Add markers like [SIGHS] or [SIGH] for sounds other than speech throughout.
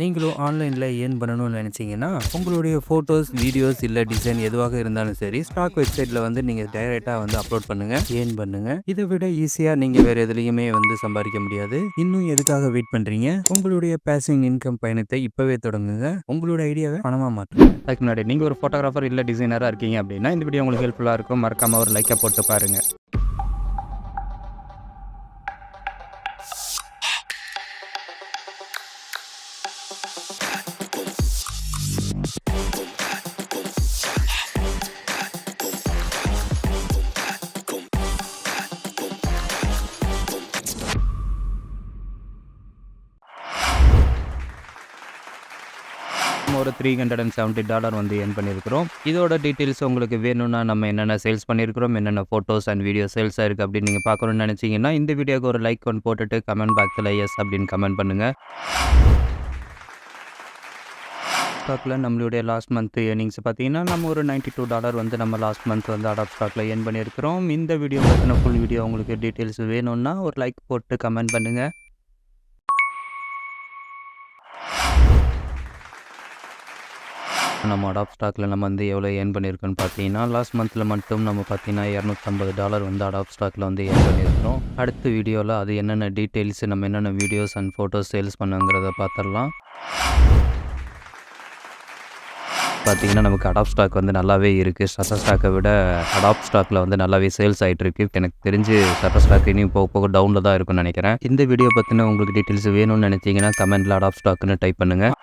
நீங்களும் ஆன்லைனில் ஏன் பண்ணணும்னு நினச்சிங்கன்னா உங்களுடைய ஃபோட்டோஸ் வீடியோஸ் இல்லை டிசைன் எதுவாக இருந்தாலும் சரி ஸ்டாக் வெப்சைட்டில் வந்து நீங்கள் டைரெக்டாக வந்து அப்லோட் பண்ணுங்கள் ஏன் பண்ணுங்கள் இதை விட ஈஸியாக நீங்கள் வேறு எதுலேயுமே வந்து சம்பாதிக்க முடியாது. இன்னும் எதுக்காக வெயிட் பண்ணுறீங்க உங்களுடைய பேசிங் இன்கம் பயணத்தை இப்போவே தொடங்குங்க. உங்களோட ஐடியாவை பணமாக மாற்றுங்க. அதுக்கு முன்னாடி நீங்கள் ஒரு ஃபோட்டோகிராஃபர் இல்லை டிசைனராக இருக்கீங்க அப்படின்னா இந்த வீடியோ உங்களுக்கு ஹெல்ப்ஃபுல்லாக இருக்கும். மறக்காமல் ஒரு லைக்கை போட்டு பாருங்கள் ஒரு three hundred and seventy dollar வந்து ஏர்ன் பண்ணியிருக்கிறோம். இதோட டீட்டெயில்ஸ் உங்களுக்கு வேணும்னா நம்ம என்னென்ன சேல்ஸ் பண்ணியிருக்கிறோம் என்னென்ன ஃபோட்டோஸ் அண்ட் வீடியோ சேல்ஸ் ஆயிருக்கு அப்படின்னு நீங்கள் பார்க்கணும்னு நினச்சிங்கன்னா இந்த வீடியோக்கு ஒரு லைக் ஒன்று போட்டுட்டு கமெண்ட் பாக்ஸில் எஸ் அப்படின்னு கமெண்ட் பண்ணுங்கள் ஸ்டாக்கில் நம்மளுடைய லாஸ்ட் மந்த் ஏர்னிங்ஸ் பார்த்தீங்கன்னா நம்ம ஒரு நைன்ட்டி டூ டாலர் வந்து நம்ம லாஸ்ட் மந்த் வந்து அடாப் ஸ்டாக்கில் ஏர்ன் பண்ணியிருக்கிறோம். இந்த வீடியோ பற்றின ஃபுல் வீடியோ உங்களுக்கு டீட்டெயில்ஸ் வேணும்னா ஒரு லைக் போட்டு கமெண்ட் பண்ணுங்கள் நம்ம அடாப் ஸ்டாக்கில் நம்ம வந்து எவ்வளோ ஏர்ன் பண்ணியிருக்கோன்னு பார்த்தீங்கன்னா லாஸ்ட் மந்தில் மட்டும் நம்ம பார்த்தீங்கன்னா இரநூத்தம்பது டாலர் வந்து அடாப் ஸ்டாக்கில் வந்து ஏர்ன் பண்ணியிருக்கிறோம் அடுத்த வீடியோவில் அது என்னென்ன டீட்டெயில்ஸ் நம்ம என்னென்ன வீடியோஸ் அண்ட் ஃபோட்டோஸ் சேல்ஸ் பண்ணுங்கிறத பார்த்துடலாம். பார்த்தீங்கன்னா நமக்கு அடாப் ஸ்டாக் வந்து நல்லாவே இருக்குது ஷட்டர் ஸ்டாக்கை விட அடாப் ஸ்டாக்கில் வந்து நல்லாவே சேல்ஸ் ஆகிட்டு இருக்கு. எனக்கு தெரிஞ்சு ஷட்டர் ஸ்டாக் இனியும் போக போக டவுனில் தான் இருக்கும்னு நினைக்கிறேன். இந்த வீடியோ பற்றின உங்களுக்கு டீட்டெயில்ஸ் வேணும்னு நினச்சிங்கன்னா கமெண்ட்டில் அடாப் ஸ்டாக்னு டைப் பண்ணுங்கள்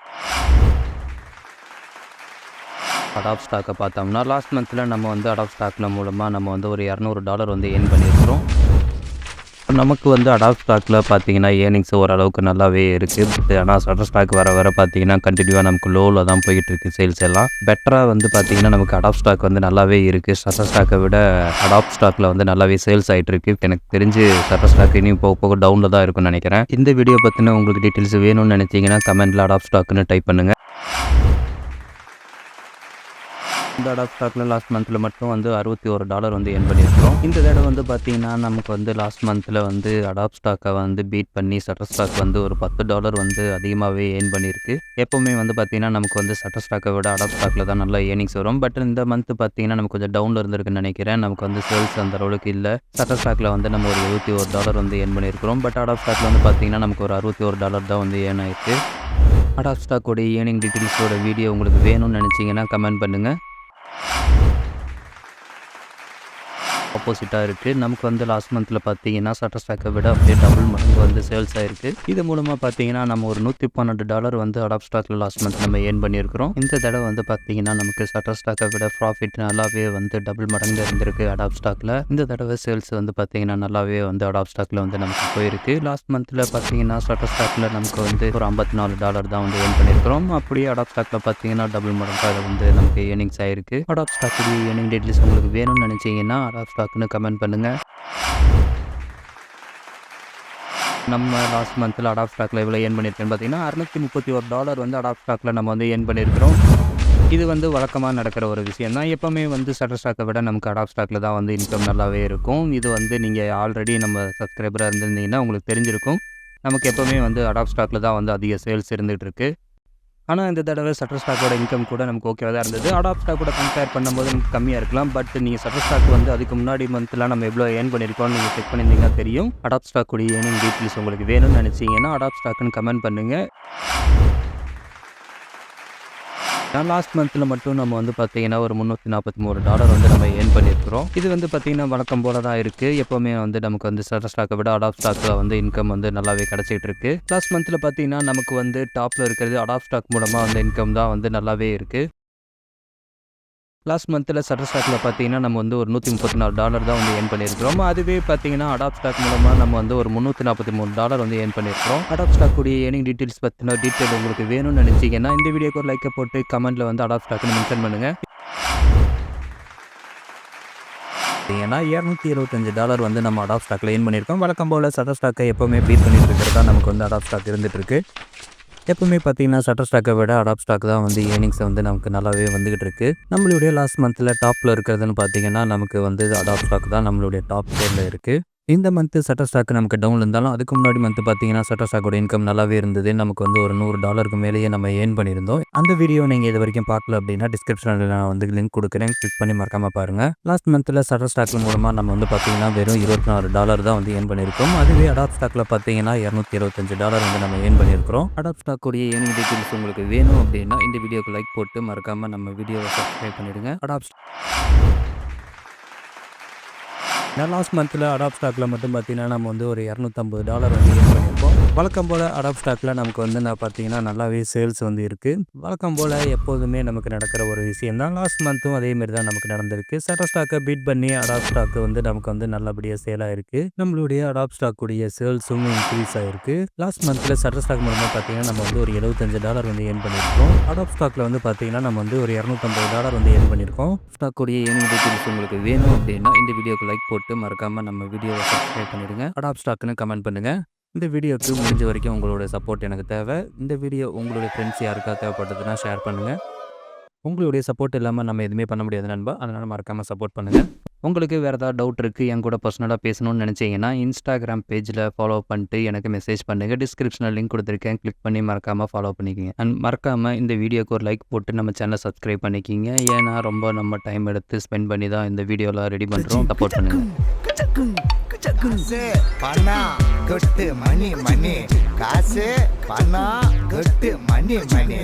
அடாப் ஸ்டாக்கை பார்த்தோம்னா லாஸ்ட் மந்தில் நம்ம வந்து அடாப் ஸ்டாக்கில் மூலமாக நம்ம வந்து ஒரு இரநூறு டாலர் வந்து ஏர்ன் பண்ணியிருக்கிறோம். நமக்கு வந்து அடாப் ஸ்டாக்கில் பார்த்தீங்கன்னா ஏர்னிங்ஸ் ஓரளவுக்கு நல்லாவே இருக்குது ஆனால் சட்டர் ஸ்டாக் வர வர பார்த்தீங்கன்னா கண்டினியூவாக நமக்கு லோவில் தான் போயிட்டு இருக்கு சேல்ஸ் எல்லாம். பெட்டராக வந்து பார்த்தீங்கன்னா நமக்கு அடாப் ஸ்டாக் வந்து நல்லாவே இருக்குது ஷட்டர் ஸ்டாக்கை விட அடாப் ஸ்டாக்கில் வந்து நல்லாவே சேல்ஸ் ஆகிட்டு இருக்கு. எனக்கு தெரிஞ்சு ஷட்டர் ஸ்டாக் இனியும் போக போக டவுனில் தான் இருக்கும்னு நினைக்கிறேன். இந்த வீடியோ பற்றின உங்களுக்கு டீட்டெயில்ஸ் வேணும்னு நினைச்சிங்கன்னா கமெண்ட்டில் அடாப் ஸ்டாக்னு டைப் பண்ணுங்கள் இந்த அடாப் ஸ்டாக்கில் லாஸ்ட் மந்தில் மட்டும் வந்து அறுபத்தி ஒரு டாலர் வந்து ஏர்ன் பண்ணியிருக்கிறோம். இந்த தடவை வந்து பார்த்தீங்கன்னா நமக்கு வந்து லாஸ்ட் மந்தில் வந்து அடாப் ஸ்டாக்கை வந்து பீட் பண்ணி சட்டர் ஸ்டாக் வந்து ஒரு பத்து டாலர் வந்து அதிகமாகவே ஏன் பண்ணியிருக்கு. எப்போவுமே வந்து பார்த்தீங்கன்னா நமக்கு வந்து சட்டர் ஸ்டாக்கை விட அடாப் ஸ்டாக்கில் தான் நல்லா ஏர்னிங்ஸ் வரும். பட் இந்த மந்த் பார்த்தீங்கன்னா நமக்கு கொஞ்சம் டவுனில் இருந்திருக்குன்னு நினைக்கிறேன். நமக்கு வந்து சேல்ஸ் அந்த அளவுக்கு இல்லை. சட்டர் ஸ்டாக்கில் வந்து நம்ம ஒரு எழுபத்தி ஒரு டாலர் வந்து ஏன் பண்ணியிருக்கிறோம். பட் அடாப் ஸ்டாக்கில் வந்து பார்த்தீங்கன்னா நமக்கு ஒரு அறுபத்தி ஒரு டாலர் தான் வந்து ஏர்ன் ஆயிருக்கு. அடாப் ஸ்டாக்கோட ஏர்னிங் டீட்டெயில்ஸோட வீடியோ உங்களுக்கு வேணும்னு நினச்சிங்கன்னா கமெண்ட் பண்ணுங்கள் you [SIGHS] [SIGHS] ஆப்போசிட்டாக இருக்குது நமக்கு வந்து லாஸ்ட் மந்தில் பார்த்தீங்கன்னா சட்டர் ஸ்டாக்கை விட அப்படியே டபுள் மடங்கு வந்து சேல்ஸ் ஆயிருக்கு இது மூலமாக பார்த்தீங்கன்னா நம்ம ஒரு நூற்றி பன்னெண்டு டாலர் வந்து அடாப் ஸ்டாக்கில் லாஸ்ட் மந்த் நம்ம ஏர்ன் பண்ணியிருக்கிறோம். இந்த தடவை வந்து பார்த்தீங்கன்னா நமக்கு சட்டர் ஸ்டாக்கை விட ப்ராஃபிட் நல்லாவே வந்து டபுள் மடங்கு இருந்திருக்கு அடாப் ஸ்டாக்கில் இந்த தடவை சேல்ஸ் வந்து பார்த்தீங்கன்னா நல்லாவே வந்து அடாப் ஸ்டாக்கில் வந்து நமக்கு போயிருக்கு. லாஸ்ட் மந்தில் பார்த்தீங்கன்னா சட்டர் ஸ்டாக்கில் நமக்கு வந்து ஒரு ஐம்பத்தி நாலு டாலர் தான் வந்து ஏர்ன் பண்ணியிருக்கிறோம். அப்படியே அடாப் ஸ்டாக்கில் பார்த்தீங்கன்னா டபுள் மடங்காக வந்து நமக்கு ஏர்னிங்ஸ் ஆயிருக்கு. அடாப் ஸ்டாக்குடைய ஏர்னிங் டீட்டெயில்ஸ் உங்களுக்கு வேணும்னு நினச்சிங்கன்னா அடாப் இருக்குன்னு கமெண்ட் பண்ணுங்கள் நம்ம லாஸ்ட் மந்தில் அடாப் ஸ்டாக்கில் எவ்வளோ ஏன் பண்ணியிருக்கேன்னு பார்த்தீங்கன்னா அறுநூத்தி முப்பத்தி ஒரு டாலர் வந்து அடாப் ஸ்டாக்கில் நம்ம வந்து ஏர்ன் பண்ணியிருக்கிறோம் இது வந்து வழக்கமாக நடக்கிற ஒரு விஷயம் தான். எப்போவுமே வந்து சட்டர் ஸ்டாக்கை விட நமக்கு அடாப் ஸ்டாக்கில் தான் வந்து இன்கம் நல்லாவே இருக்கும். இது வந்து நீங்கள் ஆல்ரெடி நம்ம சப்ஸ்கிரைபராக இருந்திருந்தீங்கன்னா உங்களுக்கு தெரிஞ்சிருக்கும். நமக்கு எப்போவுமே வந்து அடாப் ஸ்டாக்கில் தான் வந்து அதிக சேல்ஸ் இருந்துகிட்டு இருக்குது ஆனால் இந்த தடவை சட்டர் ஸ்டாக்கோட இன்கம் கூட நமக்கு ஓகேவாக தான் இருந்தது. அடாப் ஸ்டாக்கோட கம்பேர் பண்ணும்போது நமக்கு கம்மியாக இருக்கலாம். பட் நீங்கள் சட்டர் ஸ்டாக் வந்து அதுக்கு முன்னாடி மந்த்லாம் நம்ம எவ்வளோ ஏர்ன் பண்ணியிருக்கோம்னு நீங்கள் செக் பண்ணியிருந்தீங்கன்னா தெரியும். அடாப் ஸ்டாக் உடைய ஏர்னிங் டீட்டெயில்ஸ் உங்களுக்கு வேணும்னு நினச்சிங்கன்னா அடாப் ஸ்டாக்குன்னு கமெண்ட் பண்ணுங்கள் லாஸ்ட் மந்த்தில் மட்டும் நம்ம வந்து பார்த்தீங்கன்னா ஒரு முந்நூற்றி நாற்பத்தி மூணு டாலர் வந்து நம்ம ஏர்ன் பண்ணியிருக்கிறோம் இது வந்து பார்த்தீங்கன்னா வழக்கம் போல தான் இருக்குது எப்போவுமே வந்து நமக்கு வந்து சட்டர் ஸ்டாக்கை விட அடாப் ஸ்டாக்கில் வந்து இன்கம் வந்து நல்லாவே கிடச்சிட்டு இருக்கு. லாஸ்ட் மந்தில் பார்த்தீங்கன்னா நமக்கு வந்து டாப்பில் இருக்கிறது அடாப் ஸ்டாக் மூலமாக வந்து இன்கம் தான் வந்து நல்லாவே இருக்குது லாஸ்ட் மந்தில் சட்டர் ஸ்டாக்கில் பார்த்தீங்கன்னா நம்ம வந்து ஒரு நூற்றி முப்பத்தி நாலு டாலர் தான் வந்து ஏர்ன் பண்ணியிருக்கிறோம். அதுவே பார்த்தீங்கன்னா அடாப் ஸ்டாக் மூலமாக நம்ம வந்து ஒரு முந்நூற்றி நாற்பத்தி மூணு டாலர் வந்து ஏர்ன் பண்ணியிருக்கிறோம். அடாப் ஸ்டாக் கூடிய ஏர்னிங் டீட்டெயில்ஸ் பற்றின டீட்டெயில் உங்களுக்கு வேணும்னு நினச்சிங்கன்னா இந்த வீடியோக்கு ஒரு லைக்கை போட்டு கமெண்ட்டில் வந்து அடாப் ஸ்டாக்னு மென்ஷன் பண்ணுங்கள் ஏன்னா இரநூத்தி இருபத்தஞ்சு டாலர் வந்து நம்ம அடாப் ஸ்டாக்கில் ஏர்ன் பண்ணியிருக்கோம். வழக்கம் போல் சட்டர் ஸ்டாக்கை எப்போவுமே பீட் பண்ணிட்டு இருக்கிறதா நமக்கு வந்து அடாப் ஸ்டாக் இருந்துட்டு இருக்கு. எப்பவுமே பார்த்தீங்கன்னா சட்டர் ஸ்டாக்கை விட அடாப் ஸ்டாக் தான் வந்து ஏர்னிங்ஸை வந்து நமக்கு நல்லாவே வந்துகிட்டு இருக்கு. நம்மளுடைய லாஸ்ட் மந்த்தில் டாப்பில் இருக்கிறதுன்னு பார்த்தீங்கன்னா நமக்கு வந்து அடாப் ஸ்டாக் தான் நம்மளுடைய டாப் பேரில் இருக்குது இந்த மந்த்து சட்டர் ஸ்டாக் நமக்கு டவுன் இருந்தாலும் அதுக்கு முன்னாடி மந்த் பார்த்தீங்கன்னா சட்டர் ஸ்டாக்கோட இன்கம் நல்லாவே இருந்தது. நமக்கு வந்து ஒரு நூறு டாலருக்கு மேலேயே நம்ம ஏர்ன் பண்ணியிருந்தோம். அந்த வீடியோ நீங்கள் இது வரைக்கும் பார்க்கல அப்படின்னா டிஸ்கிரிப்ஷனில் நான் வந்து லிங்க் கொடுக்குறேன். கிளிக் பண்ணி மறக்காம பாருங்க. லாஸ்ட் மந்த்தில் சட்டர் ஸ்டாக் மூலமாக நம்ம வந்து பார்த்தீங்கன்னா வெறும் இருபத்தி நாலு டாலர் தான் வந்து ஏர்ன் பண்ணியிருக்கோம். அதுவே அடாப் ஸ்டாக்ல பார்த்தீங்கன்னா இரநூத்தி இருபத்தஞ்சு டாலர் வந்து நம்ம ஏர்ன் பண்ணியிருக்கிறோம். அடாப் ஸ்டாக்குடைய ஏர்னிங் டீட்டெயில்ஸ் உங்களுக்கு வேணும் அப்படின்னா இந்த வீடியோக்கு லைக் போட்டு மறக்காம நம்ம வீடியோவை சப்ஸ்கிரைப் பண்ணிடுங்க. அடாப் நான் லாஸ்ட் மந்தில் அடாப் ஸ்டாக்கில் மட்டும் பார்த்தீங்கன்னா நம்ம வந்து ஒரு இரநூத்தம்பது டாலர் வந்து ஏன் பண்ணியிருப்போம் வழக்கம் போல் அடாப் ஸ்டாக்கில் நமக்கு வந்து நான் பார்த்தீங்கன்னா நல்லாவே சேல்ஸ் வந்து இருக்குது வழக்கம் போல் எப்போதுமே நமக்கு நடக்கிற ஒரு விஷயம் தான். லாஸ்ட் மந்த்தும் அதேமாரி தான் நமக்கு நடந்திருக்கு. சட்டர் ஸ்டாக்கை பீட் பண்ணி அடாப் ஸ்டாக்கு வந்து நமக்கு வந்து நல்லபடியாக சேல் ஆயிருக்கு. நம்மளுடைய அடாப் ஸ்டாக்குடைய சேல்ஸும் இன்க்ரீஸ் ஆயிருக்கு. லாஸ்ட் மந்தில் சட்டர் ஸ்டாக் மூலமாக பார்த்தீங்கன்னா நம்ம வந்து ஒரு எழுபத்தஞ்சு டாலர் வந்து ஏர்ன் பண்ணியிருக்கோம். அடாப் ஸ்டாக்கில் வந்து பார்த்தீங்கன்னா நம்ம வந்து ஒரு இரநூத்தம்பது டாலர் வந்து ஏர்ன் பண்ணியிருக்கோம். ஸ்டாக்குடைய ஏர்னிங் டீட்டெயில்ஸ் உங்களுக்கு வேணும் அப்படின்னா இந்த வீடியோக்கு லைக் போட்டு மறக்காமல் நம்ம வீடியோவை சப்ஸ்கிரைப் பண்ணிடுங்க. அடாப் ஸ்டாக்னு கமெண்ட் பண்ணுங்கள் இந்த வீடியோக்கு முடிஞ்ச வரைக்கும் உங்களோட சப்போர்ட் எனக்கு தேவை. இந்த வீடியோ உங்களுடைய ஃப்ரெண்ட்ஸ் யாருக்கா தேவைப்பட்டதுன்னா ஷேர் பண்ணுங்கள் உங்களுடைய சப்போர்ட் இல்லாமல் நம்ம எதுவுமே பண்ண முடியாது நண்பா. அதனால் மறக்காமல் சப்போர்ட் பண்ணுங்கள் உங்களுக்கு வேறு ஏதாவது டவுட் இருக்குது என் கூட பர்சனலாக பேசணும்னு நினச்சிங்கன்னா இன்ஸ்டாகிராம் பேஜில் ஃபாலோ பண்ணிட்டு எனக்கு மெசேஜ் பண்ணுங்கள் டிஸ்கிரிப்ஷனில் லிங்க் கொடுத்துருக்கேன். கிளிக் பண்ணி மறக்காமல் ஃபாலோ பண்ணிக்கிங்க. அண்ட் மறக்காமல் இந்த வீடியோக்கு ஒரு லைக் போட்டு நம்ம சேனலை சப்ஸ்கிரைப் பண்ணிக்கிங்க. ஏன்னா ரொம்ப நம்ம டைம் எடுத்து ஸ்பெண்ட் பண்ணி தான் இந்த வீடியோலாம் ரெடி பண்ணுறோம் சப்போர்ட் பண்ணுங்கள் காசு பணம் கொட்டு மணி மணி. காசு பணம் மணி மணி.